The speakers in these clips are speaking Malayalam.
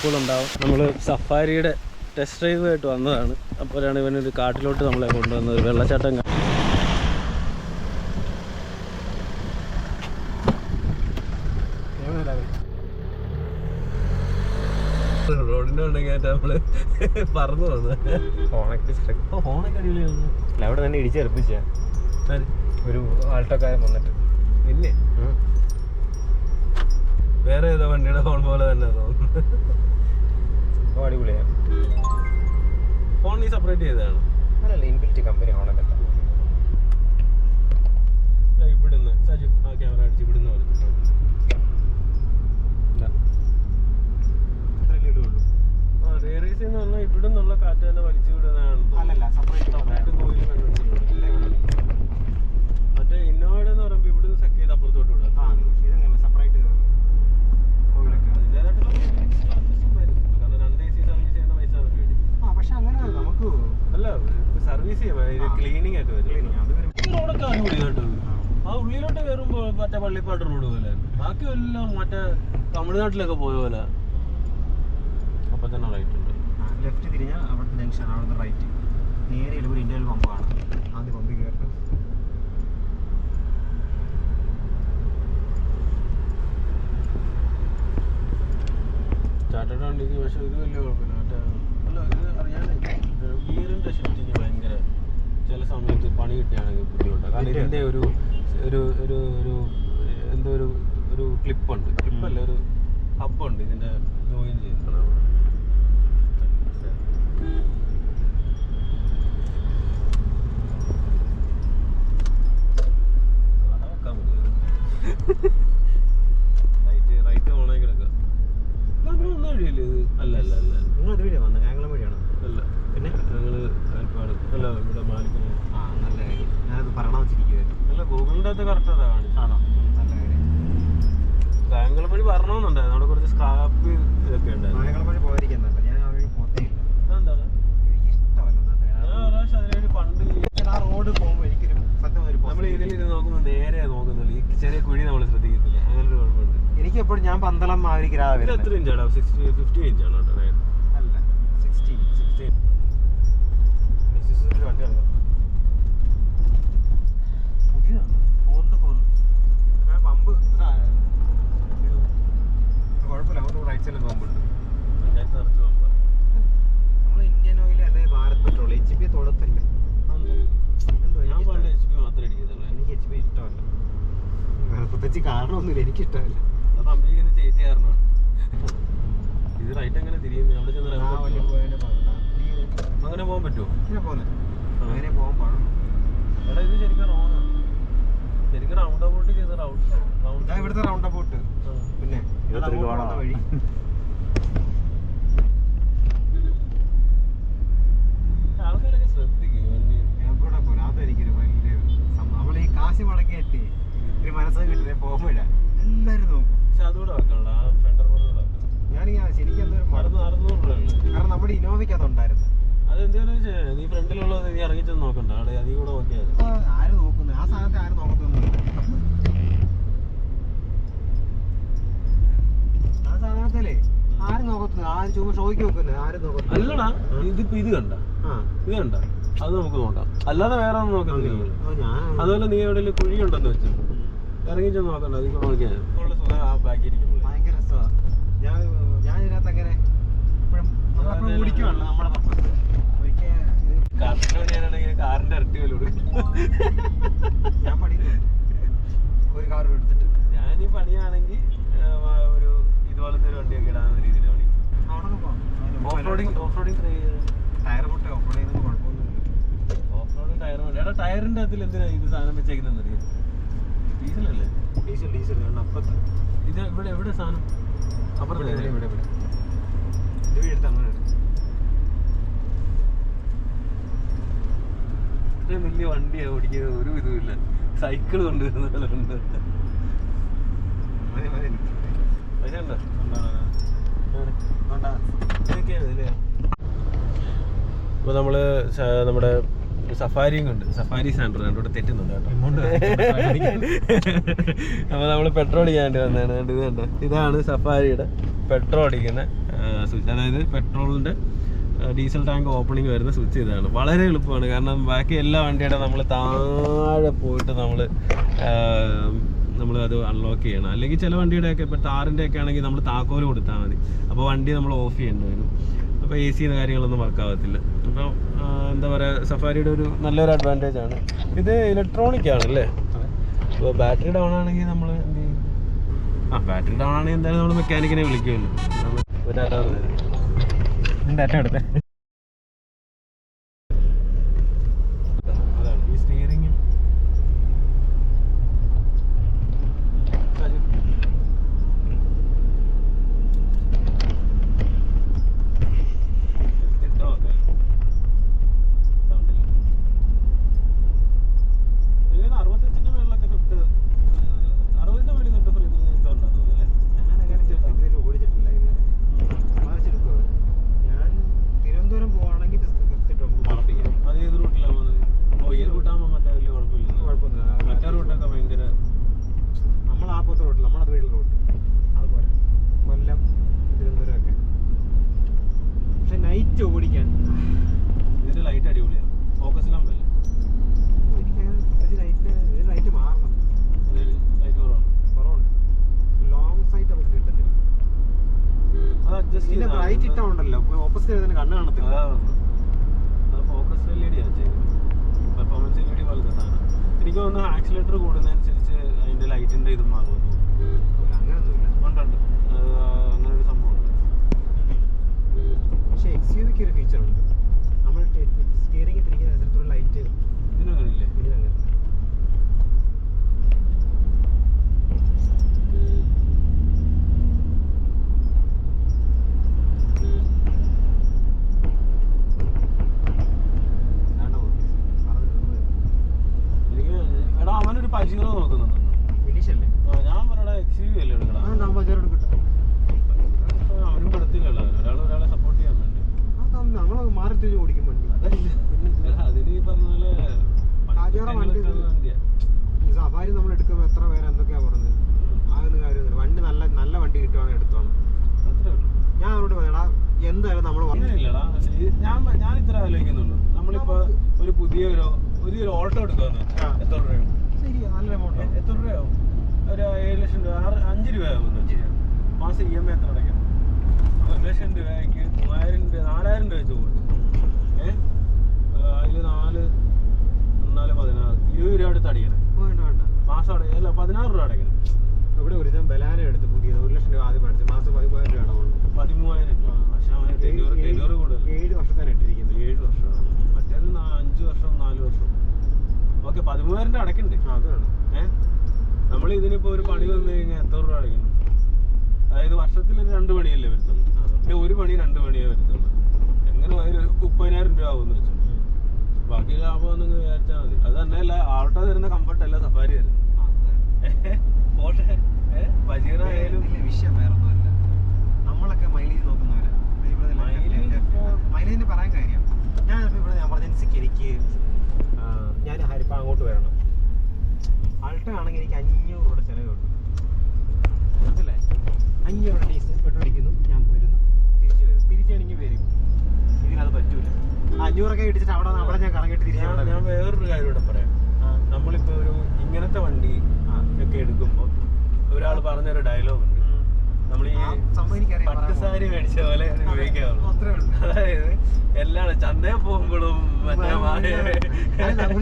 എന്തെങ്കിലും നമ്മൾ സഫാരിയുടെ ടെസ്റ്റ് ഡ്രൈവ് ആയിട്ട് വന്നതാണ്. അപ്പോഴാണ് ഇവനൊരു കാട്ടിലോട്ട് നമ്മളെ കൊണ്ടുവന്നത്. വെള്ളച്ചാട്ടം കാ- റോഡിന്റെ ഉണ്ടെങ്കിൽ നമ്മൾ പറന്നു വന്നത് അടിപൊളിയാണ് അല്ല അവിടെ തന്നെ ഇടിച്ചെറുപ്പിച്ച ഒരു ആൾട്ടോക്കാരൻ വന്നിട്ട്. ഇല്ലേ? വേറെ ഏതോ വണ്ടിയുടെ ഫോൺ പോലെ തന്നെ തോന്നുന്നു. അപ്പോൾ അടിപൊളിയാണ് ഫോൺ നീ സെപ്പറേറ്റ് ചെയ്തതാണ്? അല്ലല്ല ഇൻബിൽറ്റ് കമ്പനി ആണല്ലോ ഇവിടുന്ന്. സജു ആ ക്യാമറ അടിച്ച് ഇവിടുന്ന് വരും ആ റേറീസ് എന്ന് പറഞ്ഞാൽ ഇവിടുന്നുള്ള കാറ്റ് തന്നെ വലിച്ചു വിടുന്നതാണ് അല്ലല്ല സെപ്പറേറ്റ് സെപ്പറേറ്റ് കോയിൽ മറ്റേ ഇന്നോവയുടെ എന്ന് പറയുമ്പോൾ ഇവിടുന്ന് സെക്ക് ചെയ്ത് അപ്പുറത്തോട്ട് വിടാം. ഇതെങ്ങനെ സെപ്പറേറ്റ് കോവിലൊക്കെ അതിന്റെതായിട്ടുള്ള maintenance charges ഉം വരും. കാരണം രണ്ട് എ സി സർവീസ് ചെയ്യുന്ന പൈസ അവർ മേടിക്കും ആ പക്ഷെ അങ്ങനെ നമുക്ക് അല്ല സർവീസ് ചെയ്യാൻ ക്ലീനിങ് ഒക്കെ വരും. റോഡൊക്കെ അടിപൊളി ആ ഉള്ളിലോട്ട് കയറുമ്പോൾ മറ്റേ പള്ളിപ്പാട്ട് റോഡ് പോലെ. ബാക്കി എല്ലാം മറ്റേ തമിഴ്നാട്ടിലൊക്കെ പോയ പോലെ. അപ്പൊ തന്നെ റൈറ്റ് ഉണ്ട്. ലെഫ്റ്റ് തിരിഞ്ഞാൽ അവിടുത്തെ ജംഗ്ഷൻ അവിടുന്ന് റൈറ്റ് നേരെ ഒരു ഇന്ത്യയിൽ പമ്പാണ് ആദ്യം പമ്പിൽ കയറണം ചാർട്ടേഡ് വണ്ടിക്ക് പക്ഷെ ഒരു വലിയ കുഴപ്പമില്ല. മറ്റേ അല്ല ഇത് അറിയാനേ ഗിയറിന്റെ ഷിഫ്റ്റിങ് ഭയങ്കര ചില സമയത്ത് പണി കിട്ടുകയാണെങ്കിൽ ബുദ്ധിമുട്ടാണ്. കാരണം ഇതിന്റെ- ഒരു ഒരു ഒരു ഒരു എന്തോ ഒരു ഒരു ക്ലിപ്പ് ഉണ്ട്. ക്ലിപ്പ് അല്ല ഒരു ഹബ്ബുണ്ട് ഇതിന്റെ ജോയിൻ ചെയ്യുന്നത് റൈറ്റ് റൈറ്റ് ഓണായി കിടക്കുക. നമ്മളൊന്നും വഴിയില്ല ഇത് അല്ല അല്ല അല്ല നിങ്ങൾ അതുവഴിയാണ് വന്നത് കായംകുളം വഴിയാണോ അല്ല പിന്നെ ഞങ്ങൾ അൽപ്പാട് അല്ല ഇവിടെ മാലിക്കുന്ന ആ നല്ല കാര്യം ഞാനത് പറയണം വെച്ചിരിക്കുവായിരുന്നു അല്ല കാണിച്ചത് ആണോ? നല്ല കാര്യം. കായംകുളം വഴി പറഞ്ഞോന്നുണ്ടായിരുന്നു അവിടെ കുറച്ച് സ്ക്രാപ്പ് ഇതൊക്കെ ഉണ്ടായിരുന്നു കായംകുളം വഴി പോയിരിക്കാൻ നല്ല ഞാൻ ആ വഴി പോത്തേ ഇല്ല. അതെന്താണ്? എനിക്ക് ഇഷ്ടമല്ല അതിനുവേണ്ടി പണ്ട് ആ റോഡ് പോകുമ്പോൾ എനിക്കൊരു സത്യം ഒരു നമ്മൾ positive. ഇതിൽ ഇത് നോക്കുമ്പോൾ നേരെ നോക്കുന്നുള്ളൂ ഈ ചെറിയ കുഴി നമ്മൾ ശ്രദ്ധിക്കത്തില്ല. അങ്ങനെ ഒരു കുഴപ്പമുണ്ട്. എനിക്ക് എപ്പോഴും ഞാൻ പന്തളം മാതിരി ഗ്രാവ് ഇത് എത്ര ഇഞ്ചാണ് സിക്സ്റ്റി ഫിഫ്റ്റി ഇഞ്ചാണ് കേട്ടോ അല്ല സിക്സ്റ്റീൻ സിക്സ്റ്റീൻ വണ്ടി ഇറങ്ങാം പുതിയതാണ് ഫോറിന്റെ ഫോർ പമ്പ്. കുഴപ്പമില്ല. അങ്ങോട്ട് റൈറ്റ് സൈഡിൽ പമ്പുണ്ട്. നമ്മൾ ഇന്ത്യൻ ഓയിൽ അല്ലെങ്കിൽ ഭാരത് പെട്രോൾ എച്ച് പി തൊടത്തല്ലേ. എനിക്ക്. എച്ച് പി ഇഷ്ടമല്ല. പ്രത്യേകിച്ച് കാരണമൊന്നുമില്ല. എനിക്ക് ഇഷ്ടമല്ല. ചേച്ചി കാരണം. ഇത് റൈറ്റ് അങ്ങനെ തിരിയുന്നു. അവിടെ ചെന്ന്. അങ്ങനെ പോകാൻ പറ്റുമോ? അങ്ങനെ പോകാൻ പാടുള്ളൂ. എടാ ഇത് ശരിക്കും റോങ് ശരിക്കും റൗണ്ട് അബൌട്ട് ചെയ്ത റൗണ്ട് റൗണ്ട് ഇതാ ഇവിടുത്തെ റൗണ്ട് അബൌട്ട് പിന്നെ വഴി. ആൾക്കാരൊക്കെ ശ്രദ്ധിക്കും വണ്ടി എവിടെ പോലെ അതെനിക്കൊരു വലിയ സം- നമ്മൾ ഈ കാശ് മുടക്കിയിട്ട് ഒരു മനസ്സ് കിട്ടിയ പോകുമ്പോഴാ എല്ലാവരും നോക്കും. പക്ഷെ അതുകൂടെ വെക്കണല്ലോ ആ ഫെൻഡർ ഞാനിങ്ങനെ ശരിക്കും എന്തൊരു നടന്നു രൂപ കാരണം നമ്മുടെ ഇനോവയ്ക്ക് അതുണ്ടായിരുന്നു നീ ഫ്രണ്ടിലുള്ളത് നീ നോക്കണ്ട. അവിടെ അതീ കൂടെ നോക്കിയാൽ ആര് നോക്കുന്നത് ആ ആര് നോക്കത്തൊന്നുമില്ല ആ സാധനത്തിലേ ആരും നോക്കത്തില്ല ആരും ചുമ്മാ ഷോയ്ക്ക് നോക്കുന്നത് ആരും നോക്കത്തില്ല അല്ലടാ ഇതിപ്പോ ഇത് കണ്ട. ആ. ഇത് കണ്ട. അത് നമുക്ക് നോക്കാം. അല്ലാതെ വേറെ ഒന്നും നോക്കത്തില്ല ഞാൻ അതുപോലെ നീ എവിടെ കുഴി ഉണ്ടെന്ന് വെച്ചു. ഇറങ്ങി ചെന്ന് നോക്കണ്ട. അതിൽ കൂടെ നോക്കിയാൽ ആ ബാക്കി ഭയങ്കര രസമാണ് ഞാൻ ഞാൻ ഇതിനകത്ത് അങ്ങനെ എപ്പോഴും നമ്മളെപ്പോഴും ഇത് കാറിന്റെ കാറിന്റെ ഇരട്ടി വില കൊടുക്കും. ഞാൻ ഒരു കാർ എടുത്തിട്ട്. ഞാൻ ഈ പണിയാണെങ്കിൽ ഒരു ഇതുപോലത്തെ ഒരു വണ്ടിയൊക്കെ ഇടാവുന്ന രീതിയിൽ പണി. അവിടെ off roading off roading tyre പൊട്ടി ഓഫ് റോഡ് ചെയ്യുന്നത് കുഴപ്പമൊന്നുമില്ല. ഓഫ് റോഡ് ടയർ എടാ ടയറിന്റെ അതിൽ എന്തിനാ ഇത് സാധനം വെച്ചേക്കുന്നത് അറിയാം ഡീസലല്ലേ? Diesel diesel. അപ്പുറത്ത്. ഇത് ഇവിടെ എവിടെ സാധനം? അപ്പുറത്തെ ഇവിടെ ഇവിടെ ഇവിടെ. ഇത് വീട് എടുത്ത് ഇത്രയും വലിയ വണ്ടിയാണ് ഓടിക്കുന്നത്. ഒരു ഇതുമില്ല. സൈക്കിൾ കൊണ്ടുവരുന്ന പോലെ ഉണ്ട് മതി മതി. പൈസ ഉണ്ടോ വേണ്ട. ഇപ്പോൾ നമ്മൾ നമ്മുടെ സഫാരിയും ഉണ്ട് സഫാരി സെന്റർ രണ്ടോടെ തെറ്റുന്നുണ്ട് കേട്ടോ. അപ്പൊ നമ്മൾ പെട്രോൾ അടിക്കാണ്ട് വന്നതാണ്. കണ്ടോ, ഇത് കണ്ടോ. ഇതാണ് സഫാരിയുടെ പെട്രോൾ അടിക്കുന്ന അതായത് പെട്രോളിന്റെ ഡീസൽ ടാങ്ക് ഓപ്പണിംഗ് വരുന്ന സ്വിച്ച് ഇതാണ് വളരെ എളുപ്പമാണ്. കാരണം ബാക്കി എല്ലാ വണ്ടിയുടെ നമ്മൾ താഴെ പോയിട്ട് നമ്മൾ നമ്മൾ അത് അൺലോക്ക് ചെയ്യണം. അല്ലെങ്കിൽ ചില വണ്ടിയുടെ ഒക്കെ ഇപ്പോൾ ടാറിന്റെ ഒക്കെ ആണെങ്കിൽ നമ്മൾ താക്കോൽ കൊടുത്താൽ മതി. അപ്പോൾ വണ്ടി നമ്മൾ ഓഫ് ചെയ്യേണ്ടി വരും. അപ്പോൾ എ സി കാര്യങ്ങളൊന്നും വർക്കാവത്തില്ല അപ്പോൾ എന്താ പറയുക സഫാരിയുടെ ഒരു നല്ലൊരു അഡ്വാന്റേജ് ആണ്. ഇത് ഇലക്ട്രോണിക് ആണല്ലേ അപ്പോൾ ബാറ്ററി ഡൗൺ ആണെങ്കിൽ നമ്മൾ എന്ത് ചെയ്യും? ആ ബാറ്ററി ഡൗൺ ആണെങ്കിൽ എന്തായാലും നമ്മൾ മെക്കാനിക്കിനെ വിളിക്കുമല്ലോ. ഒരു ഡാറ്റ എടുത്തേ അതാണ് ഈ സ്റ്റിയറിംഗും അറുപത്തഞ്ചിന്റെ മേളിലൊക്കെ തൊട്ട് അറുപതിന്റെ മേളിൽ തൊട്ട് ഫ്രീ ഇതുണ്ടാകും അല്ലേ ഞാനങ്ങനെ ഇതിൽ ഓടിച്ചിട്ടില്ല ഇതുവരെ വാങ്ങിച്ചെടുക്കുമോ ഞാൻ തിരുവനന്തപുരം പോവാണെങ്കിൽ ഫസ്റ്റ് നമുക്ക് പറപ്പിക്കാം അത് ഏത് റൂട്ടിലാണ് പോകുന്നത് ഓ ഈ റൂട്ടാകുമ്പോൾ മറ്റേ വലിയ കുഴപ്പമില്ല കുഴപ്പമൊന്നുമില്ല മറ്റേ റൂട്ടൊക്കെ ഭയങ്കര നമ്മൾ ആ പോലത്തെ റൂട്ടിൽ നമ്മളത് വീട്ടിൽ റൂട്ട് അത് പോരാ കൊല്ലം തിരുവനന്തപുരം ഒക്കെ പക്ഷെ നൈറ്റ് ഓടിക്കാൻ ഇതിന്റെ ലൈറ്റ് അടിപൊളിയാണ് ഫോക്കസ് ലാമ്പല്ലേ എനിക്ക് ലൈറ്റ് ഇതിന് ലൈറ്റ് മാറണം ലൈറ്റ് കുറവാണ് കുറവുണ്ട് ലോങ് സൈറ്റ് നമുക്ക് കിട്ടുന്നില്ല അത് അഡ്ജസ്റ്റ് ഇതിന്റെ ബ്രൈറ്റ് ഇട്ടുണ്ടല്ലോ ഓപ്പോസിറ്റ് തന്നെ കണ്ണ് കാണത്തില്ല. Focus L E D performance L E D പോലത്തെ സാധനം. എനിക്ക് തോന്നുന്നു ആക്സിലേറ്റർ കൂടുന്നതനുസരിച്ച് അതിന്റെ ലൈറ്റിന്റെ ഇത് മാറും. ഉണ്ട് ഉണ്ട് അങ്ങനെ ഒരു സംഭവം ഉണ്ട് പക്ഷെ എക്സ് യു വിക്ക് ഒരു ഫീച്ചർ ഉണ്ട്. നമ്മൾ സ്റ്റിയറിംഗ് തിരിക്കുന്ന ലൈറ്റ് ഇതിനങ്ങനെ ഇല്ലേ ഇതിനങ്ങനെ എനിക്ക് എടാ അവനൊരു പജീറോ നോക്കുന്നുണ്ട്. ഞാൻ പറഞ്ഞ എക്സ് യു അല്ലേ എടുക്കണം അവനും പെടുത്തില്ലല്ലോ ഒരാൾ ഒരാളെ സപ്പോർട്ട് ചെയ്യാൻ വേണ്ടി. നമ്മൾ മാറി തിരിഞ്ഞ് ഓടിക്കും വണ്ടി. അതിന് ഈ പറഞ്ഞ പോലെ. ഈ സഫാരി നമ്മൾ എടുക്കുമ്പോൾ എത്ര പേര് എന്തൊക്കെയാ പറഞ്ഞത്? അതൊന്നും കാര്യമൊന്നുമില്ല വണ്ടി നല്ല നല്ല വണ്ടി കിട്ടുവാണെങ്കിൽ എടുത്തോണം. ഞാൻ അവരോട് പറഞ്ഞാ എന്തായാലും നമ്മൾ അങ്ങനെയില്ലടാ ഞാൻ ഞാൻ ഇത്ര ആലോചിക്കുന്നുള്ളൂ. നമ്മളിപ്പോ ഒരു പുതിയ ഒരു പുതിയൊരു ഓട്ടോ എടുക്കാന്ന് എത്ര രൂപയാവും ശരി നല്ല എമൗണ്ട് എത്ര രൂപയാവും? ഒരു ഏഴ് ലക്ഷം രൂപ ആറ് അഞ്ച് രൂപയാവും മാസം ഇ എം ഐ എത്ര അടയ്ക്കണം? ഒരു ലക്ഷം രൂപയ്ക്ക് മൂവായിരം രൂപ നാലായിരം രൂപ വെച്ച് കൊടുക്കും ഏഹ് അതിൽ നാല് നാല് പതിനാറ് ഇരുപത് രൂപ അടുത്ത് അടിക്കണം വേണ്ട വേണ്ട. മാസം അട അല്ല പതിനാറ് രൂപ അടയ്ക്കണം. ഇവിടെ ഒരു ദിവസം ബലാന എടുത്ത് പുതിയത് ഒരു ലക്ഷം രൂപ ആദ്യം അടിച്ചു മാസം പതിമൂവായിരം രൂപ അടവുള്ളൂ പതിമൂവായിരം രൂപ. പക്ഷെ അവന് ടെന്നൂറ് ടെന്നൂറ് കൂടുതൽ ഏഴ് വർഷത്താണ് ഇട്ടിരിക്കുന്നത്. ഏഴ് വർഷം. മറ്റേത് അഞ്ച് വർഷം നാല് വർഷം. ഓക്കെ പതിമൂവായിരം രൂപ അടയ്ക്കണ്ടേ അതാണ്. ഏഹ് നമ്മൾ ഇതിനിപ്പോ ഒരു പണി വന്നു കഴിഞ്ഞാൽ എത്ര രൂപ അടയ്ക്കണം അതായത് വർഷത്തിൽ ഒരു രണ്ട് പണിയല്ലേ വരുത്തുള്ളൂ. പിന്നെ ഒരു പണി രണ്ട് പണിയേ വരുത്തുള്ളൂ. എങ്ങനെ ഒരു മുപ്പതിനായിരം രൂപ ആവുമെന്ന് വെച്ചു. ബാക്കി ലാഭം എന്ന് വിചാരിച്ചാൽ മതി. അത് തന്നെയല്ല ആൾട്ട തരുന്ന കംഫർട്ട് അല്ല സഫാരി തരുന്നത്. പോട്ടെ പജീറ ആയാലും വിഷയം വേറെ ഒന്നുമല്ല. നമ്മളൊക്കെ മൈലേജ് നോക്കുന്നവരാ. Mileage മൈലേജിന് പറയാൻ കാര്യം ഞാൻ ഇപ്പൊ ഇവിടെ എമർജൻസിക്ക് എനിക്ക് ഞാൻ ഹരിപ്പ അങ്ങോട്ട് വരണം. അൾട്ട ആണെങ്കിൽ എനിക്ക് അഞ്ഞൂറ് രൂപയുടെ ചിലവുള്ളൂ മനസ്സിലായി? അഞ്ഞൂറ് രൂപ ഡീസൽ പെട്രോൾ അടിക്കുന്നു. ഞാൻ വരുന്നു തിരിച്ചു വരും. തിരിച്ചാണെങ്കിൽ വരും. ഇതിനത് പറ്റൂല. അഞ്ഞൂറൊക്കെ ഇടിച്ചിട്ട് അവിടെ അവിടെ ഞാൻ കറങ്ങിയിട്ട് തിരിച്ചു ഞാൻ വേറൊരു കാര്യം ഇവിടെ പറയാം. നമ്മളിപ്പോ ഒരു ഇങ്ങനത്തെ വണ്ടി ഒക്കെ എടുക്കുമ്പോൾ ഒരാൾ പറഞ്ഞൊരു ഡയലോഗ് ഉണ്ട്. നമ്മൾ ഈ സംഭവം എനിക്കറിയാം പട്ട് സാരി മേടിച്ച പോലെ അതായത് എല്ലാം ചന്തയിൽ പോകുമ്പോഴും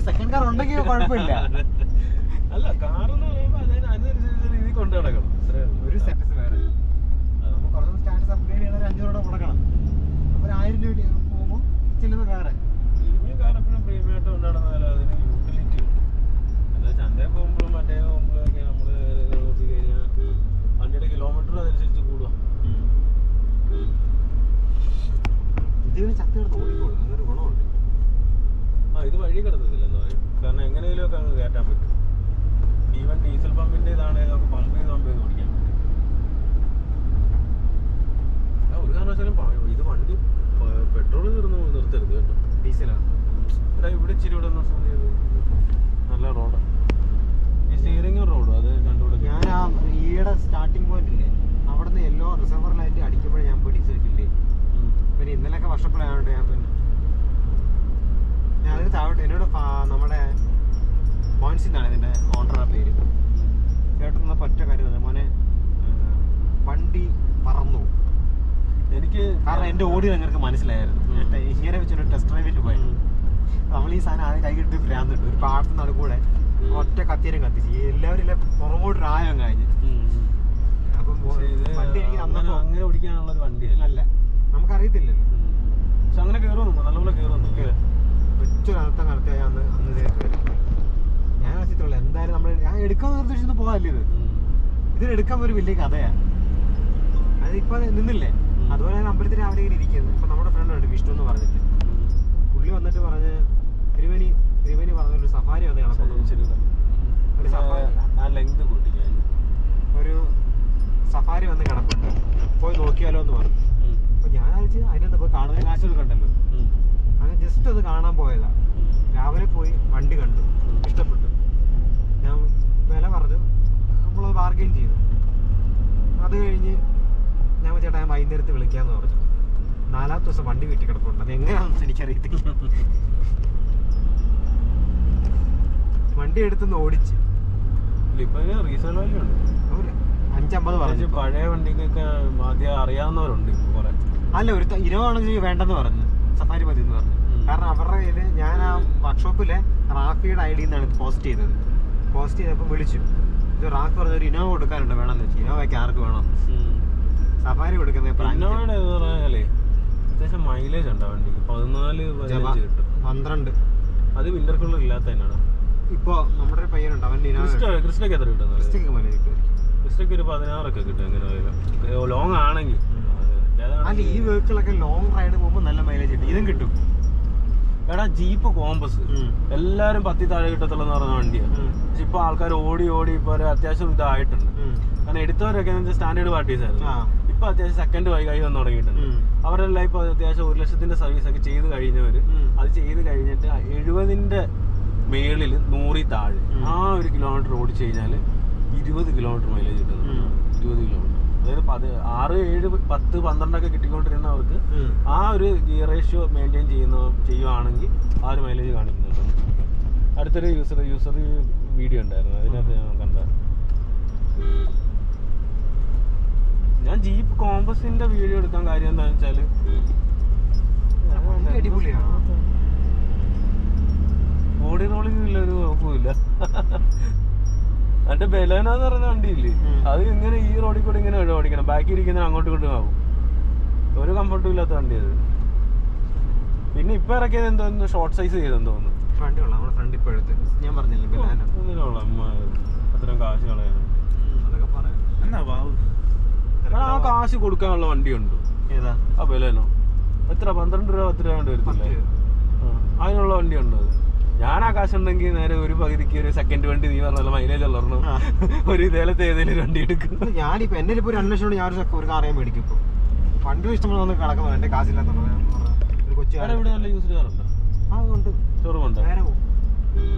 സെക്കൻഡ് കാർ ഉണ്ടെങ്കിൽ കുഴപ്പമില്ല. അല്ല കാർ എന്ന് പറയുമ്പോൾ അതിനനുസരിച്ച് രീതി കൊണ്ടു നടക്കണം. ഒരു സ്റ്റാറ്റസ് വേറെ. നമുക്ക് കുറച്ച് സ്റ്റാറ്റസ് അപ്ഗ്രേഡ് ചെയ്യണ ഒരു അഞ്ഞൂറ് രൂപ കൊടുക്കണം ഒരു ആയിരം രൂപ പോകുമ്പോൾ ചെല്ലുന്ന വേറെ പ്രീമിയം കാർ എപ്പോഴും പ്രീമിയം ആയിട്ട് കൊണ്ടു നടന്നാലും അതിന് യൂട്ടിലിറ്റി ഉണ്ട്. ചന്തയിൽ പോകുമ്പോഴും മറ്റേ പോകുമ്പോഴൊക്കെ നമ്മൾ വണ്ടിയുടെ കിലോമീറ്റർ അതനുസരിച്ച് കൂടുക. ഇതിന് ചത്ത് കിടന്ന് ഓടിക്കോളും. ആ ഇത് വഴി കിടന്നതില്ല എന്ന് പറയും. കാരണം എങ്ങനെയെങ്കിലുമൊക്കെ അങ്ങ് കയറ്റാൻ പറ്റും. ഈവൻ ഡീസൽ പമ്പിന്റെ ഇതാണെങ്കിൽ നമുക്ക് പമ്പ് ചെയ്ത് പമ്പ് ചെയ്ത് ഓടിക്കാൻ പറ്റും ഒരു കാരണവശാലും ഇത് വണ്ടി പെട്രോൾ തീർന്നു നിർത്തരുത് കേട്ടോ. ഡീസലാണ് ഡീസലാ ഇവിടെ ഇച്ചിരി ഇവിടെ ഒന്ന് നല്ല റോഡാണ് സ്റ്റാർട്ടിംഗ് പോയിന്റ് ഇല്ലേ അവിടുന്ന് യെല്ലോ റിസർവർ ലൈറ്റ് അടിക്കുമ്പോഴേ ഞാൻ ഉം. പിന്നെ ഇന്നലെയൊക്കെ വർഷപ്പിലായോണ്ട് ഞാൻ പിന്നെ ഞാൻ അതിന് താഴോട്ട് എന്നോട് നമ്മുടെ മോൻസിന്നാണ് ഇതിന്റെ ഓണറുടെ പേര്. ചേട്ടൻ പറ്റ കാര്യം മോനെ ആ, വണ്ടി പറന്നു. എനിക്ക് കാരണം എന്റെ ഓടി നിങ്ങൾക്ക് മനസ്സിലായിരുന്നു. ഞാൻ ഇങ്ങനെ വെച്ചൊരു ടെസ്റ്റ് ഡ്രൈവിൽ പോയി. നമ്മൾ ഈ സാധനം ആദ്യം കൈ കിട്ടി ഭ്രാന്തിട്ട്. ഒരു പാടത്ത് നടുക്കൂടെ. ഒറ്റ കത്തിയിലും കത്തിച്ച്. എല്ലാവരും ഇല്ല പുറമോട്ട് രായം കഴിഞ്ഞ്. അപ്പം വണ്ടി എനിക്ക് അങ്ങനെ തന്നപ്പോ അങ്ങനെ ഓടിക്കാനുള്ള ഒരു വണ്ടി അല്ല നമുക്കറിയത്തില്ലല്ലോ. പക്ഷെ അങ്ങനെ കയറുന്നു നല്ലപോലെ കയറുന്നു ഒറ്റൊരു നടത്തിയ ഞാൻ അന്ന് അന്ന് ഞാൻ വെച്ചിട്ടുള്ള എന്തായാലും നമ്മൾ ഞാൻ എടുക്കാൻ നിർദ്ദേശിച്ചൊന്നും പോകാല്ലേ ഇത്? ഇതിനെടുക്കാൻ ഒരു വലിയ കഥയാ. അതിപ്പോ നിന്നില്ലേ? അതുപോലെ തന്നെ അമ്പലത്തിൽ രാവിലെ ഇങ്ങനെ ഇരിക്കുന്നത് ഇപ്പൊ നമ്മുടെ ഫ്രണ്ട് ഉണ്ട് വിഷ്ണു എന്ന് പറഞ്ഞിട്ട്. പുള്ളി വന്നിട്ട് പറഞ്ഞ് തിരുവേനി തിരുവേനി പറഞ്ഞൊരു സഫാരി വന്ന് കിടക്കുന്നു ഒരു സഫാരി. ആ ലെങ്ത് കൂട്ടിക്കാൻ ഒരു സഫാരി വന്ന് കിടപ്പുണ്ട്. പോയി നോക്കിയാലോ എന്ന് പറഞ്ഞു. അപ്പൊ ഞാൻ ആഴ്ച അതിനകത്ത് പോയി കാണുന്ന കാശ് കണ്ടല്ലോ. അങ്ങനെ ജസ്റ്റ് അത് കാണാൻ പോയതാ. രാവിലെ പോയി വണ്ടി കണ്ടു. ഇഷ്ടപ്പെട്ടു. ഞാൻ വില പറഞ്ഞു. നമ്മളത് ബാർഗെയിൻ ചെയ്തു. അത് കഴിഞ്ഞ് ഞാൻ ചേട്ടാ ഞാൻ വൈകുന്നേരത്ത് വിളിക്കാന്ന് പറഞ്ഞു. നാലാമത്തെ ദിവസം വണ്ടി വീട്ടിൽ കിടപ്പുണ്ട്. അത് എങ്ങനെയാണെന്ന് എനിക്കറിയത്തില്ല. വണ്ടി എടുത്തുനിന്ന് ഓടിച്ച്. ഇപ്പൊ റീസെയിൽ വാല്യൂ ഉണ്ട്. ഒരു അഞ്ചമ്പത് പറഞ്ഞു. പഴയ വണ്ടിക്കൊക്കെ ആദ്യം അറിയാവുന്നവരുണ്ട് ഇപ്പൊ കുറെ. അല്ല ഒരു ഇനോവാണെങ്കിൽ വേണ്ടെന്ന് പറഞ്ഞു. സഫാരി മതി എന്ന് പറഞ്ഞു കാരണം അവരുടെ കയ്യിൽ ഞാൻ ആ വർക്ക്ഷോപ്പിലെ റാഫിയുടെ ഐ ഡിയിൽ നിന്നാണ് പോസ്റ്റ് ചെയ്തത്. പോസ്റ്റ് ചെയ്തപ്പോൾ വിളിച്ചു. ഇത് റാഫി പറഞ്ഞ ഒരു ഇനോവ കൊടുക്കാനുണ്ട് വേണമെന്ന് വെച്ചു. ഇനോവയ്ക്ക് ആർക്ക് വേണം? സഫാരി കൊടുക്കുന്നത് പറഞ്ഞാലേ അത്യാവശ്യം മൈലേജ് ഉണ്ടോ വണ്ടിക്ക്. പതിനാല് പതിനഞ്ച് കിട്ടും. പന്ത്രണ്ട്. അത് വിന്റർ കൂളർ ഇല്ലാത്തതിനാണ്. ഇപ്പൊ നമ്മുടെ ഒരു പയ്യനുണ്ട്. ക്രിസ്റ്റ ക്രിസ്റ്റയ്ക്ക് എത്ര കിട്ടും ക്രിസ്റ്റയ്ക്ക് മതി കിട്ടും. ക്രിസ്റ്റയ്ക്ക് ഒരു പതിനാറൊക്കെ കിട്ടും എങ്ങനെ ലോങ് ആണെങ്കിൽ. അല്ല ഈ വെഹിക്കിളൊക്കെ ലോങ് റൈഡ് പോകുമ്പോൾ നല്ല മൈലേജ് കിട്ടും ഇതും കിട്ടും. എടാ ജീപ്പ് കോമ്പസ് എല്ലാവരും എല്ലാരും പത്തി താഴെ കിട്ടത്തുള്ള എന്ന് പറഞ്ഞ വണ്ടിയാണ്. പക്ഷെ ഇപ്പൊ ആൾക്കാർ ഓടി ഓടി ഇപ്പൊ ഒരു അത്യാവശ്യം ഇതായിട്ടുണ്ട്. കാരണം എടുത്തവരൊക്കെ സ്റ്റാൻഡേർഡ് പാർട്ടീസ് ആയിരുന്നു. ഇപ്പൊ അത്യാവശ്യം സെക്കൻഡ് വൈ കൈ വന്ന് തുടങ്ങിയിട്ടുണ്ട്. അവരെല്ലാം ഇപ്പൊ അത്യാവശ്യം ഒരു ലക്ഷത്തിന്റെ സർവീസ് ഒക്കെ ചെയ്ത് കഴിഞ്ഞവര്. അത് ചെയ്ത് കഴിഞ്ഞിട്ട് എഴുപതിന്റെ മേളിൽ നൂറി താഴെ. ആ ഒരു കിലോമീറ്റർ ഓടിച്ചു കഴിഞ്ഞാൽ ഇരുപത് കിലോമീറ്റർ മൈലേജ് കിട്ടുന്നു. ഇരുപത് കിലോമീറ്റർ അതായത് പത് ആറ് ഏഴ് പത്ത് പന്ത്രണ്ടൊക്കെ കിട്ടിക്കൊണ്ടിരുന്നവർക്ക് അവർക്ക് ആ ഒരു ഗിയർ റേഷ്യോ മെയിന്റെയിൻ ചെയ്യുന്ന ചെയ്യുവാണെങ്കിൽ ആ ഒരു മൈലേജ് കാണിക്കുന്നുണ്ട് അടുത്തൊരു യൂസർ യൂസർ വീഡിയോ ഉണ്ടായിരുന്നു. അതിനകത്ത് ഞാൻ കണ്ട. ഞാൻ ജീപ്പ് കോമ്പസിന്റെ വീഡിയോ എടുക്കാൻ കാര്യം എന്താണെന്ന് വെച്ചാൽ അടിപൊളിയാണ്. ബോഡി റോളിംഗ് ഇല്ല ഒരു കുഴപ്പമില്ല മറ്റേ ബെലോന എന്ന് പറയുന്ന വണ്ടിയില്ലേ. അത് ഇങ്ങനെ ഈ റോഡിൽ കൂടെ ഇങ്ങനെ ഓടിക്കണം. ബാക്കി ഇരിക്കുന്ന അങ്ങോട്ടും ഇങ്ങോട്ടും ആവും. ഒരു കംഫർട്ടും ഇല്ലാത്ത വണ്ടി അത് പിന്നെ ഇപ്പൊ ഇറക്കിയത് എന്തോ ഷോർട്ട് സൈസ് ചെയ്തെന്ന് തോന്നുന്നു. വണ്ടി കൊള്ളാം. നമ്മുടെ ഫ്രണ്ട് ഇപ്പൊ എടുത്ത്. ഞാൻ പറഞ്ഞില്ലേ ബിലാന? അത്രയും കാശ് കളയാനും അതൊക്കെ പറയാം എന്നാ വാവ്. ആ കാശ് കൊടുക്കാനുള്ള വണ്ടിയുണ്ട്. ഏതാ? ആ ബെലോനോ. എത്ര? പന്ത്രണ്ട് രൂപ പത്ത് രൂപ കൊണ്ട് വരത്തില്ലേ? അതിനുള്ള വണ്ടിയുണ്ട് അത്. ഞാൻ ആകാശം കാശുണ്ടെങ്കിൽ നേരെ ഒരു പകുതിക്ക് ഒരു സെക്കൻഡ് വണ്ടി നീ പറഞ്ഞ മൈലേജ് അല്ലറണം ഒരു ഇതേലത്തെ ഏതെങ്കിലും വണ്ടി എടുക്കും. ഇപ്പൊ ഞാനിപ്പോ എന്നെ ഇപ്പൊ ഒരു രണ്ട് ലക്ഷം ഞാൻ ഒരു ഒരു കാറിയാൻ മേടിക്കും ഇപ്പൊ. വണ്ടി ഇഷ്ടം ഒന്ന് കിടക്കുന്നത് എന്റെ കാശില്ലാത്ത ഒരു കൊച്ചു വേറെ ഇവിടെ നല്ല യൂസ് ചെയ്യാറുണ്ട് ആ ഉണ്ട്. ഷോറൂം നേരെ പോകും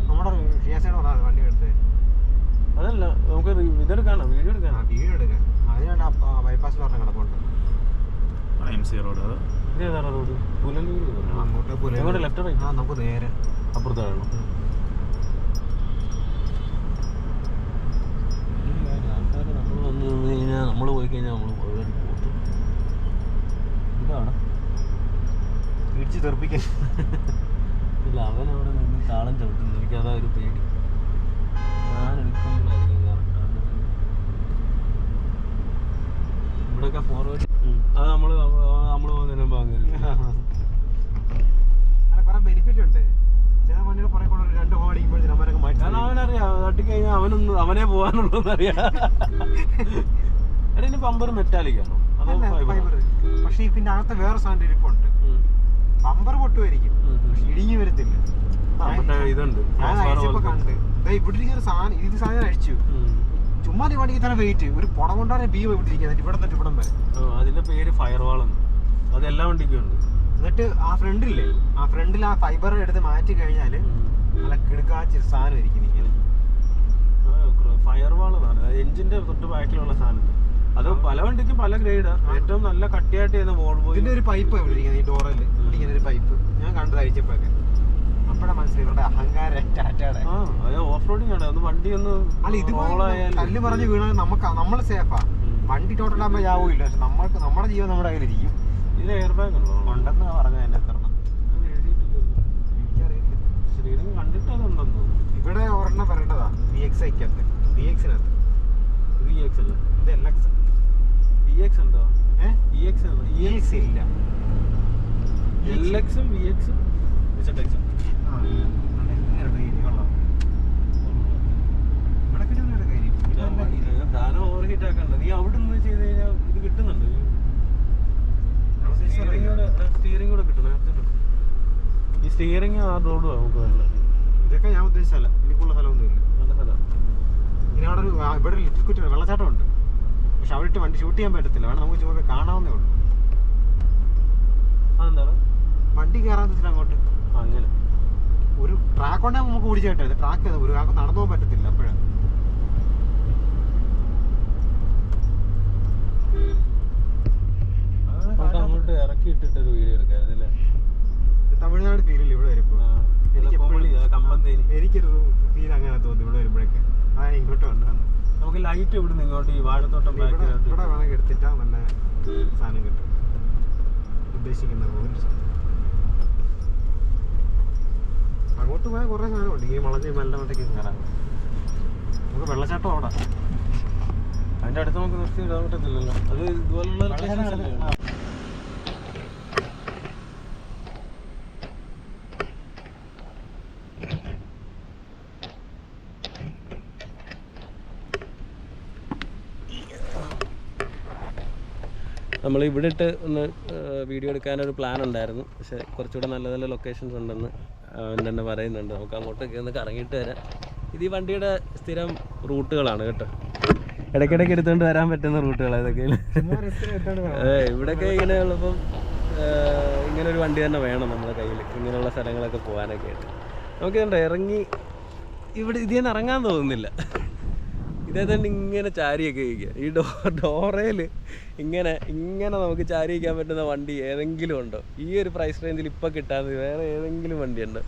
നമ്മുടെ ഷിയാസയുടെ പറഞ്ഞ വണ്ടി എടുത്ത്. അതല്ല നമുക്ക് ഇതെടുക്കാനോ? വീഡിയോ ആ എടുക്കാനോ വീഡിയോ എടുക്കാൻ അതിനാണ് ബൈപ്പാസ് പറഞ്ഞ കിടപ്പുണ്ട്. എം സി റോഡ് അത് ഇത് ഏതാണ് റോഡ് പുനലൂർ അങ്ങോട്ട് പുലയ- ലെഫ്റ്റ് റൈറ്റ് ആ നമുക്ക് നേരെ അപ്പുറത്താണ് ആൾക്കാർ നമ്മൾ വന്ന് നിന്ന് കഴിഞ്ഞാൽ നമ്മൾ പോയി കഴിഞ്ഞാൽ നമ്മൾ പോകാൻ പോത്തും. ഇതാണ്. ഇടിച്ച് തെറിപ്പിക്കാൻ. ഇല്ല അവൻ അവിടെ നിന്ന് താളം ചവിട്ടുന്നു. എനിക്കതാ ഒരു പേടി. ഞാൻ എടുക്കുമ്പോഴായിരിക്കും കറക്റ്റ് ഇവിടെയൊക്കെ ഫോർവേഡ് അത് നമ്മൾ നമ്മൾ പോകുന്നതിന് മുമ്പ് അങ്ങനെ അല്ല കുറെ ബെനിഫിറ്റ് ഉണ്ട്. ചില വണ്ടിയുടെ പുറകെ കൂടെ രണ്ട് ഹോൺ അടിക്കുമ്പോഴത്തേനും അവരൊക്കെ മാറ്റി കാരണം അവനറിയാം തട്ടിക്കഴിഞ്ഞാൽ അവനൊന്ന് അവനെ പോകാനുള്ളൂ അറിയാം എടാ ഇനി പമ്പർ മെറ്റാലിക് ആണോ? അതോ ഫൈബർ ഫൈബർ പക്ഷേ പിന്നെ അകത്ത് വേറെ സാധനം ഇരിപ്പുണ്ട്. ബമ്പർ പൊട്ടുമായിരിക്കും പക്ഷെ ഇടിഞ്ഞു വരത്തില്ല. ഇതുണ്ട്. ഞാൻ കണ്ട്. ഇവിടെ ഇരിക്കുന്ന സാധനം ഇത് സാധനം അഴിച്ചു. ചുമ്മാ വണ്ടിക്ക് തന്നെ വെയിറ്റ് ഒരു പുടം കൊണ്ടാണ് ബി വിട്ടിരിക്കുന്നത് ഇവിടെ നിന്നിട്ട് ഇവിടം വരെ. അതിന്റെ പേര് ഫയർവാൾ എന്ന്. അത് എല്ലാ വണ്ടിക്കും ഉണ്ട് എന്നിട്ട് ആ ഫ്രണ്ടില്ലേ ആ ഫ്രണ്ടിൽ ആ ഫൈബർ എടുത്ത് മാറ്റി കഴിഞ്ഞാൽ നല്ല കിടുക്കാച്ച സാധനം ഇരിക്കും ഇങ്ങനെ. ഫയർ വാൾ എഞ്ചിന്റെ തൊട്ട് ബാക്കിലുള്ള സാധനം അത് പല വണ്ടിക്കും പല ഗ്രേഡാണ് ഏറ്റവും നല്ല കട്ടിയായിട്ട് ചെയ്യുന്ന വോൾവോ ഇതിന്റെ ഒരു പൈപ്പ് ഇവിടെ ഇരിക്കുന്നത് ഈ ഡോറിൽ ഇങ്ങനെ ഒരു പൈപ്പ് ഞാൻ കണ്ടു അഴിച്ചപ്പോഴൊക്കെ അപ്പോഴാ മനസ്സിലായി. ഇവരുടെ അഹങ്കാരം ടാറ്റയുടെ ഓഫ് റോഡിങ് ആണ്. ഒന്ന് വണ്ടി ഒന്ന് അല്ല ഇത് കല്ല് പറഞ്ഞ് വീണാൽ നമുക്ക് നമ്മൾ സേഫാ വണ്ടി ടോട്ടൽ ആകുമ്പോൾ യാവില്ല പക്ഷെ നമ്മൾക്ക് നമ്മുടെ ജീവൻ നമ്മുടെ കയ്യിലിരിക്കും ഇതിൽ എയർ ബാഗ് ഉണ്ടോ ഉണ്ടെന്ന് പറഞ്ഞത് എന്നെ എത്ര ഇവിടെ ഒരെണ്ണം വരേണ്ടതാ. വി എക്സ് ഐക്കകത്ത് വി എക്സിനകത്ത് വി എക്സ് അല്ല? ഇത് എൽ എക്സ് വി എക്സ് ഉണ്ടോ? ഏഹ് വി എക്സ് ഇല്ല. എൽ എക്സും വി എക്സും എക്സും നീ അവിടെ നിന്ന് ചെയ്ത് കഴിഞ്ഞാൽ ഇത് കിട്ടുന്നുണ്ട് സ്റ്റിയറിംഗ് കൂടെ കിട്ടണം ഈ സ്റ്റിയറിംഗ് ആ റോഡും നമുക്ക് വേണ്ടത് ഇതൊക്കെ ഞാൻ ഉദ്ദേശിച്ചല്ല എനിക്കുള്ള സ്ഥലമൊന്നുമില്ല നല്ല സ്ഥലം ഇനി അവിടെ ഒരു ഇവിടെ ഒരു ലിറ്റിൽ കുറ്റി വെള്ളച്ചാട്ടം ഉണ്ട് പക്ഷെ അവിടെ ഇട്ട് വണ്ടി ഷൂട്ട് ചെയ്യാൻ പറ്റത്തില്ല വേണം നമുക്ക് ചുമ്മാ കാണാവുന്നേ ഉള്ളൂ അതെന്താണ് വണ്ടി കയറാൻ അങ്ങോട്ട് അങ്ങനെ. ഒരു ട്രാക്ക് ഉണ്ടെങ്കിൽ നമുക്ക് ഓടിച്ചു കേട്ടത് ട്രാക്ക് ഒരു ആൾക്ക് നടന്നു പോകാൻ പറ്റത്തില്ല അപ്പോഴാണ് അങ്ങോട്ട് ഇറക്കി ഇട്ടിട്ട് ഒരു വീഡിയോ എടുക്കാം അതില്ലേ തമിഴ്നാട് ഫീലില്ല ഇവിടെ വരുമ്പോ. എനിക്ക് കോമളി എപ്പോഴും- കമ്പന്തേനി എനിക്കൊരു ഫീൽ അങ്ങനെ തോന്നി ഇവിടെ വരുമ്പോഴൊക്കെ. അതാണ് ഇങ്ങോട്ട് വന്നത് നമുക്ക് ലൈറ്റ് ഇവിടുന്ന് ഇങ്ങോട്ട് ഈ വാഴത്തോട്ടം ഇവിടെ വേണമെങ്കിൽ എടുത്തിട്ടാ നല്ല സാധനം കിട്ടും. ഉദ്ദേശിക്കുന്ന പോലെ അങ്ങോട്ട് പോയാൽ കുറേ സാധനമുണ്ട്. ഈ വളഞ്ഞ് മെല്ലെ മറ്റേക്ക് കയറാൻ നമുക്ക് വെള്ളച്ചാട്ടം അവിടെ. അതിന്റെ അടുത്ത് നമുക്ക് നിർത്തി ഇടാൻ പറ്റത്തില്ലല്ലോ. അത് ഇതുപോലുള്ള നമ്മൾ ഇവിടെ ഇട്ട് ഒന്ന് വീഡിയോ എടുക്കാനൊരു പ്ലാൻ ഉണ്ടായിരുന്നു. പക്ഷെ കുറച്ചുകൂടെ നല്ല നല്ല ലൊക്കേഷൻസ് ഉണ്ടെന്ന് അവൻ തന്നെ പറയുന്നുണ്ട്. നമുക്ക് അങ്ങോട്ടൊക്കെ ഒന്ന് കറങ്ങിയിട്ട് വരാം. ഇത് ഈ വണ്ടിയുടെ സ്ഥിരം റൂട്ടുകളാണ് കേട്ടോ. ഇടയ്ക്കിടയ്ക്ക് എടുത്തുകൊണ്ട് വരാൻ പറ്റുന്ന റൂട്ടുകളാണ് ഇതൊക്കെ. അതെ ഇവിടെയൊക്കെ ഇങ്ങനെ ഉള്ളപ്പം ഇങ്ങനെ ഒരു വണ്ടി തന്നെ വേണം നമ്മുടെ കയ്യിൽ ഇങ്ങനെയുള്ള സ്ഥലങ്ങളൊക്കെ പോകാനൊക്കെ ആയിട്ട്. നമുക്ക് ഇറങ്ങി ഇവിടെ ഇതിൽ നിന്ന് ഇറങ്ങാൻ തോന്നുന്നില്ല. ഇതേ തന്നെ ഇങ്ങനെ ചാരിയൊക്കെ ഇരിക്കുക. ഈ ഡോ ഡോറയിൽ ഇങ്ങനെ ഇങ്ങനെ നമുക്ക് ചാരി വയ്ക്കാൻ പറ്റുന്ന വണ്ടി ഏതെങ്കിലും ഉണ്ടോ? ഈ ഒരു പ്രൈസ് റേഞ്ചിൽ ഇപ്പോൾ കിട്ടാതെ വേറെ ഏതെങ്കിലും ഉണ്ട്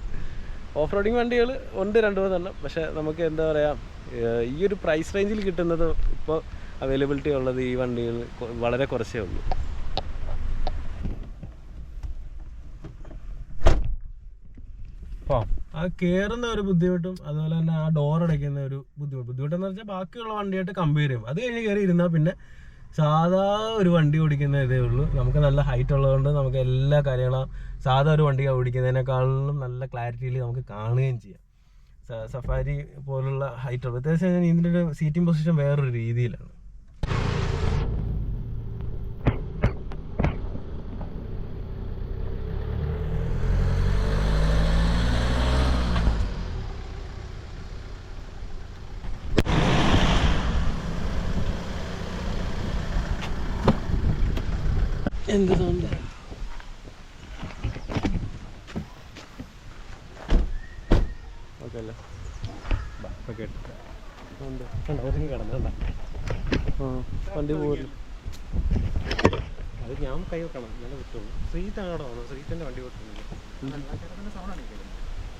ഓഫ് റോഡിങ് വണ്ടികൾ ഉണ്ട് രണ്ട് മൂന്നെണ്ണം. പക്ഷേ നമുക്ക് എന്താ പറയുക ഈ ഒരു പ്രൈസ് റേഞ്ചിൽ കിട്ടുന്നത് ഇപ്പോൾ അവൈലബിലിറ്റി ഉള്ളത് ഈ വണ്ടികൾ വളരെ കുറച്ചേ ഉള്ളൂ. ആ കയറുന്ന ഒരു ബുദ്ധിമുട്ടും അതുപോലെ തന്നെ ആ ഡോർ അടയ്ക്കുന്ന ഒരു ബുദ്ധിമുട്ട്. ബുദ്ധിമുട്ടെന്ന് വെച്ചാൽ ബാക്കിയുള്ള വണ്ടിയായിട്ട് കമ്പയർ ചെയ്യും. അത് കഴിഞ്ഞ് കയറി ഇരുന്നാൽ പിന്നെ സാധാ ഒരു വണ്ടി ഓടിക്കുന്ന ഇതേ ഉള്ളൂ. നമുക്ക് നല്ല ഹൈറ്റ് ഉള്ളതുകൊണ്ട് നമുക്ക് എല്ലാ കാര്യങ്ങളും സാധാ ഒരു വണ്ടി ഓടിക്കുന്നതിനേക്കാളും നല്ല ക്ലാരിറ്റിയിൽ നമുക്ക് കാണുകയും ചെയ്യാം. സഫാരി പോലുള്ള ഹൈറ്റ് ഉള്ളത് പ്രത്യേകിച്ച് ഇതിന്റെ ഒരു സീറ്റിംഗ് പൊസിഷൻ വേറൊരു രീതിയിലാണ് എന്ത് സൗണ്ട് ഓക്കെ അല്ലേ ആ വണ്ടി പോകില്ല അത് ഞാൻ കൈ വെക്കണം നല്ല കിട്ടുള്ളൂ ശ്രീത്ത് അങ്ങോട്ട് വന്നു ശ്രീത്തിന്റെ വണ്ടി കിട്ടുന്നില്ല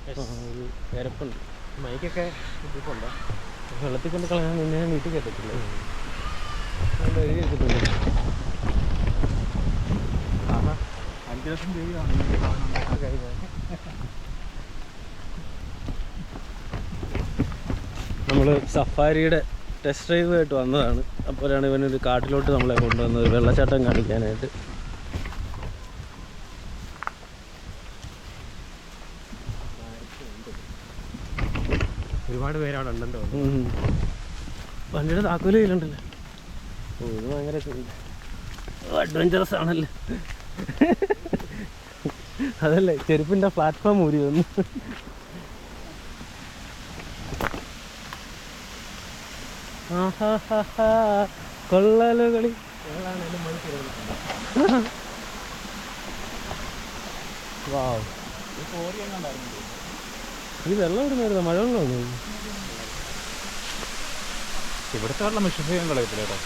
ആ, ഒരു എരപ്പുണ്ട് മൈക്കൊക്കെ ബുദ്ധിമുട്ടുണ്ടോ വെള്ളത്തിൽ കൊണ്ട് കളയാൻ നിന്നെ വീട്ടിൽ കെട്ടത്തില്ല എഴുതി വെച്ചിട്ടുണ്ട് അഞ്ച് ലക്ഷം നമ്മൾ സഫാരിയുടെ ടെസ്റ്റ് ഡ്രൈവ് ആയിട്ട് വന്നതാണ്. അപ്പോഴാണ് ഇവനൊരു കാട്ടിലോട്ട് നമ്മളെ കൊണ്ടുവന്നത്. വെള്ളച്ചാട്ടം കാണിക്കാനായിട്ട് ഒരുപാട് പേര് അവിടെ ഉണ്ടെന്ന് തോന്നുന്നു ഉം. വണ്ടിയുടെ താക്കോൽ കയ്യിലുണ്ടല്ലോ? ഓ ഇത് ഭയങ്കര അഡ്വഞ്ചറസ് ആണല്ലേ? അതല്ലേ ചെരുപ്പിന്റെ പ്ലാറ്റ്ഫോം ഊരി വന്നു. കൊള്ളലുകളി. കൊള്ളാലോ കളി വാവ് ഈ വെള്ളം ഇടുന്നായിരുന്നു മഴ വെള്ളമാണ് ഇവിടുത്തെ വെള്ളം വിശ്വസിക്കാൻ കളയത്തില്ല കേട്ടോ.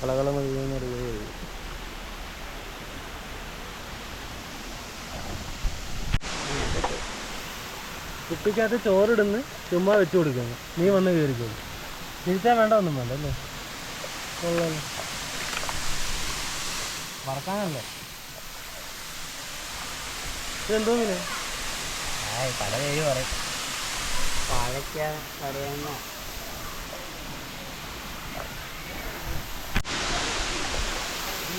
കളകള കുപ്പിക്കകത്ത് ചോറിടുന്ന് ചുമ്മാ വെച്ചു കൊടുക്കുന്നു. നീ വന്ന് കയറിക്കോളൂ തിരിച്ചാൽ വേണ്ട ഒന്നും വേണ്ട അല്ലേ? മറക്കാനല്ലേ ഇതെന്തോന്നിന്? പല പേര് പറയും. വാഴയ്ക്ക കറിയാങ്ങ ഈ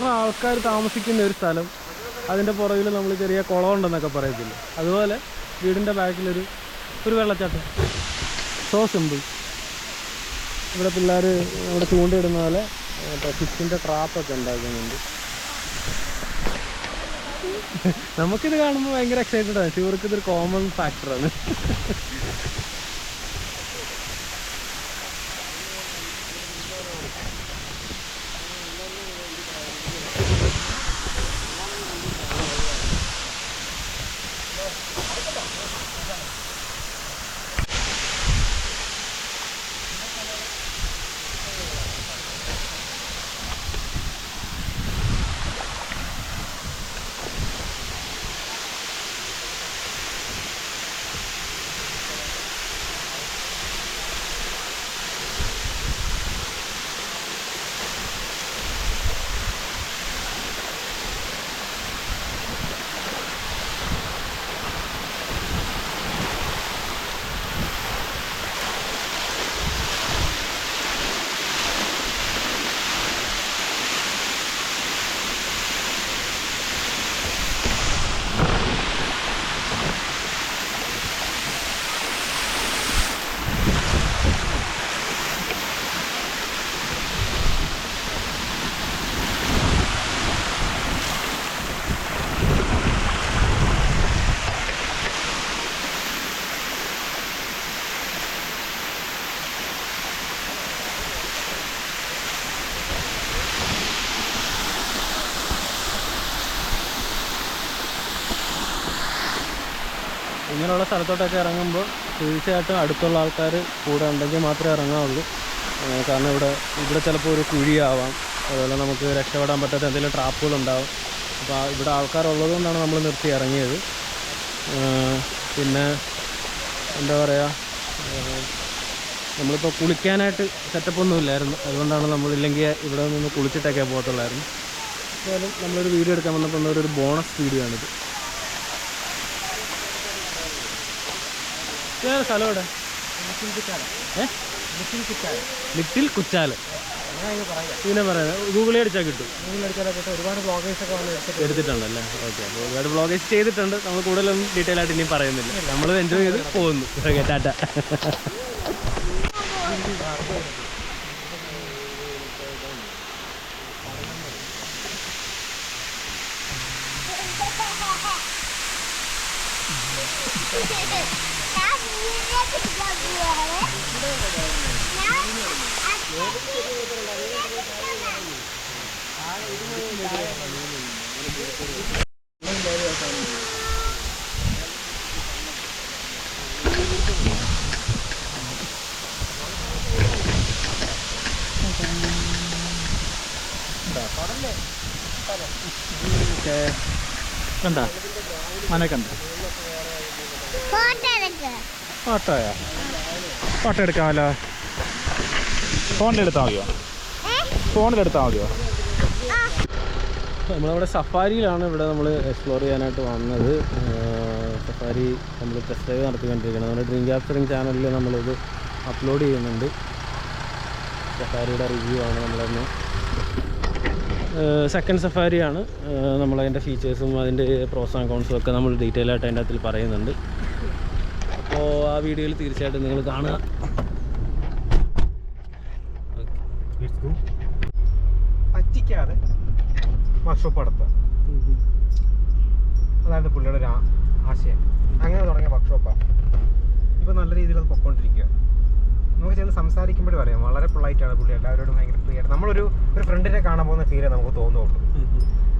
സാധാരണ ആൾക്കാർ താമസിക്കുന്ന ഒരു സ്ഥലം അതിന്റെ പുറകിൽ നമ്മൾ ചെറിയ കുളം ഉണ്ടെന്നൊക്കെ പറയത്തില്ലേ? അതുപോലെ വീടിന്റെ ബാക്കിലൊരു ഒരു വെള്ളച്ചാട്ടം. സോ സിമ്പിൾ ഇവിടെ പിള്ളേർ ഇവിടെ ചൂണ്ടയിടുന്ന പോലെ ഫിഷിന്റെ ട്രാപ്പൊക്കെ ഉണ്ടാക്കുന്നുണ്ട്. നമുക്കിത് കാണുമ്പോൾ ഭയങ്കര എക്സൈറ്റഡ് ആണ് ഇതൊരു കോമൺ ഫാക്ടറാണ് ഇങ്ങനെയുള്ള സ്ഥലത്തോട്ടൊക്കെ ഇറങ്ങുമ്പോൾ തീർച്ചയായിട്ടും അടുത്തുള്ള ആൾക്കാർ കൂടെ ഉണ്ടെങ്കിൽ മാത്രമേ ഇറങ്ങാവുള്ളൂ. കാരണം ഇവിടെ ഇവിടെ ചിലപ്പോൾ ഒരു കുഴിയാവാം. അതുപോലെ നമുക്ക് രക്ഷപ്പെടാൻ പറ്റാത്ത എന്തെങ്കിലും ട്രാപ്പുകളുണ്ടാവും അപ്പോൾ ഇവിടെ ആൾക്കാരുള്ളത് കൊണ്ടാണ് നമ്മൾ നിർത്തി ഇറങ്ങിയത്. പിന്നെ എന്താ പറയുക നമ്മളിപ്പോൾ കുളിക്കാനായിട്ട് സെറ്റപ്പൊന്നും ഇല്ലായിരുന്നു. അതുകൊണ്ടാണ് നമ്മൾ നമ്മളില്ലെങ്കിൽ ഇവിടെ നിന്ന് കുളിച്ചിട്ടൊക്കെ പോകത്തുള്ളായിരുന്നു. എന്തായാലും നമ്മളൊരു വീഡിയോ എടുക്കാൻ വന്നപ്പോൾ ഒരു ബോണസ് വീഡിയോ ആണിത്. ഏത് സ്ഥലം ഇവിടെ ലിറ്റിൽ കുച്ചാൽ ഇതിനെ പറയാം ഗൂഗിളിൽ അടിച്ചാൽ കിട്ടും. ഒരുപാട് വന്നിട്ട് എടുത്തിട്ടുണ്ട് അല്ലേ ഓക്കെ ഒരുപാട് ബ്ലോഗേഴ്സ് ചെയ്തിട്ടുണ്ട്. നമ്മൾ കൂടുതലൊന്നും ഡീറ്റെയിൽ ആയിട്ട് ഇനിയും പറയുന്നില്ല. നമ്മൾ എൻജോയ് ചെയ്ത് പോകുന്നു. ഓക്കെ ടാറ്റ. കണ്ട? മനെ കണ്ട? ഫോട്ടോ എടുക്കാമല്ലോ. ഫോണിലെടുത്താൽ മതിയോ ഫോണിലെടുത്താൽ മതിയോ നമ്മളവിടെ സഫാരിയിലാണ് ഇവിടെ നമ്മൾ എക്സ്പ്ലോർ ചെയ്യാനായിട്ട് വന്നത്. സഫാരി നമ്മൾ ടെസ്റ്റ് ഡ്രൈവ് നടത്തിക്കൊണ്ടിരിക്കുന്നത്. നമ്മുടെ ഡ്രീം ക്യാപ്ചറിങ് ചാനലിൽ നമ്മളിത് അപ്ലോഡ് ചെയ്യുന്നുണ്ട്. സഫാരിയുടെ റിവ്യൂ ആണ് നമ്മളന്ന്. സെക്കൻഡ് സഫാരിയാണ്. നമ്മളതിന്റെ ഫീച്ചേഴ്സും അതിന്റെ പ്രോസ് ആൻഡ് ഒക്കെ നമ്മൾ ഡീറ്റെയിൽ ആയിട്ട് അതിന്റെ അകത്തിൽ പറയുന്നുണ്ട്. അപ്പോൾ ആ വീഡിയോയിൽ തീർച്ചയായിട്ടും നിങ്ങൾ കാണുക. Okay. പറ്റിക്കാതെ വർക്ക്ഷോപ്പ് അതാണ് പുള്ളിയുടെ ഒരു ആശയം. അങ്ങനെ തുടങ്ങിയ വർക്ക്ഷോപ്പാണ് ഇപ്പോൾ നല്ല രീതിയിൽ അത് പൊക്കോണ്ടിരിക്കുക. നമുക്ക് ചെന്ന് സംസാരിക്കുമ്പോഴേ അറിയാം വളരെ പൊളൈറ്റാണ് പുള്ളി. എല്ലാവരോടും ഭയങ്കര ഫ്രീ ആയിട്ട് നമ്മളൊരു ഒരു ഫ്രണ്ടിനെ കാണാൻ പോകുന്ന ഫീലേ നമുക്ക് തോന്നുള്ളൂ.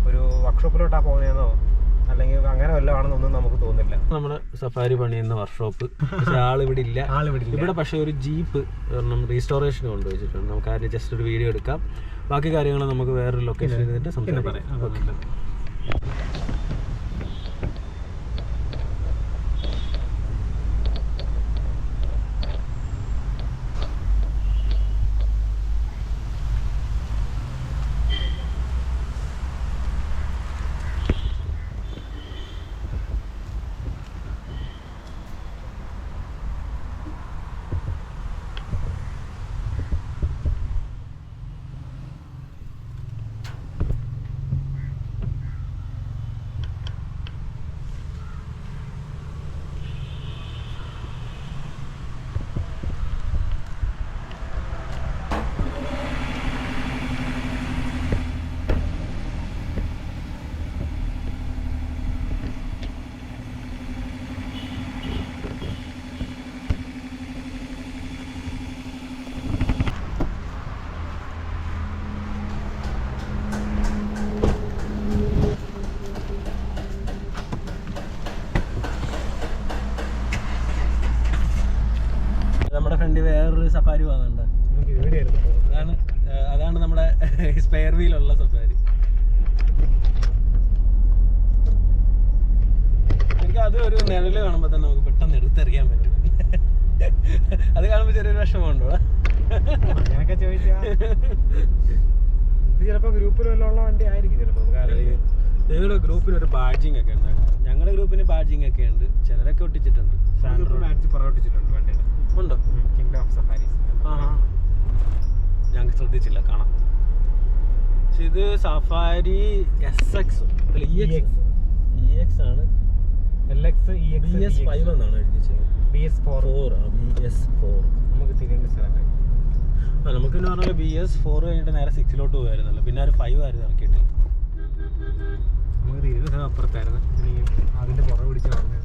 ഒരു വർക്ക്ഷോപ്പിലോട്ടാണ് പോകുന്നതെന്നോ? അല്ലെങ്കിൽ അങ്ങനെ വല്ലതാണെന്നൊന്നും നമുക്ക് തോന്നില്ല. നമ്മുടെ സഫാരി പണിയുന്ന വർക്ക്ഷോപ്പ് പക്ഷെ ആളിവിടെ ഇല്ല. ഇവിടെ പക്ഷേ ഒരു ജീപ്പ് കാരണം റീസ്റ്റോറേഷൻ കൊണ്ടുവച്ചിട്ടുണ്ട്. നമുക്ക് അതിൽ ജസ്റ്റ് ഒരു വീഡിയോ എടുക്കാം. ബാക്കി കാര്യങ്ങൾ നമുക്ക് വേറൊരു ലൊക്കേഷൻ ചെയ്തിട്ട് സംസാരിക്കാം. പറയാം Okay. നമ്മുടെ വേറൊരു സഫാരി പോകുന്നുണ്ട് അതാണ് അതാണ് നമ്മുടെ സ്പെയർ വീലുള്ള സഫാരി. എനിക്ക് അത് ഒരു നിഴൽ കാണുമ്പോൾ തന്നെ നമുക്ക് പെട്ടെന്ന് എടുത്തെറിയാൻ പറ്റും. അത് കാണുമ്പോൾ ചെറിയൊരു വിഷമമുണ്ടോ അങ്ങനെയൊക്കെ ചോദിച്ചാൽ ചിലപ്പോ ചിലപ്പോൾ ഗ്രൂപ്പിൽ വല്ലതും ഉള്ള വണ്ടി ആയിരിക്കും ചിലപ്പോൾ അറിയില്ല നിങ്ങളുടെ ഗ്രൂപ്പിന് ഒരു ബാഡ്ജിങ് ഒക്കെ ഉണ്ട്. ഞങ്ങളുടെ ഗ്രൂപ്പിന് ബാഡ്ജിങ് ഒക്കെ ഉണ്ട്. ചിലരൊക്കെ ഒട്ടിച്ചിട്ടുണ്ട്. വണ്ടിയുടെ. ഉണ്ടോ? ഞങ്ങൾക്ക് ശ്രദ്ധിച്ചില്ല കാണാം. പക്ഷെ ഇത് Safari S X E X ആണ്. L X E B S five എന്നാണ് എഴുതി വെച്ചത് B S four four B S four നമുക്ക് തിരിയേണ്ട സ്ഥലമായി ആ നമുക്ക് എന്ന് പറഞ്ഞാൽ ബി എസ് ഫോർ കഴിഞ്ഞിട്ട് നേരെ സിക്സിലോട്ട് പോകുമായിരുന്നല്ലോ പിന്നെ ഒരു ഫൈവ് ആയിരുന്നു ഇറക്കിയിട്ട് നമുക്ക് തിരിയുന്ന സ്ഥലം അപ്പുറത്തായിരുന്നു ഇനി അതിന്റെ പുറകെ പിടിച്ച് പറഞ്ഞത്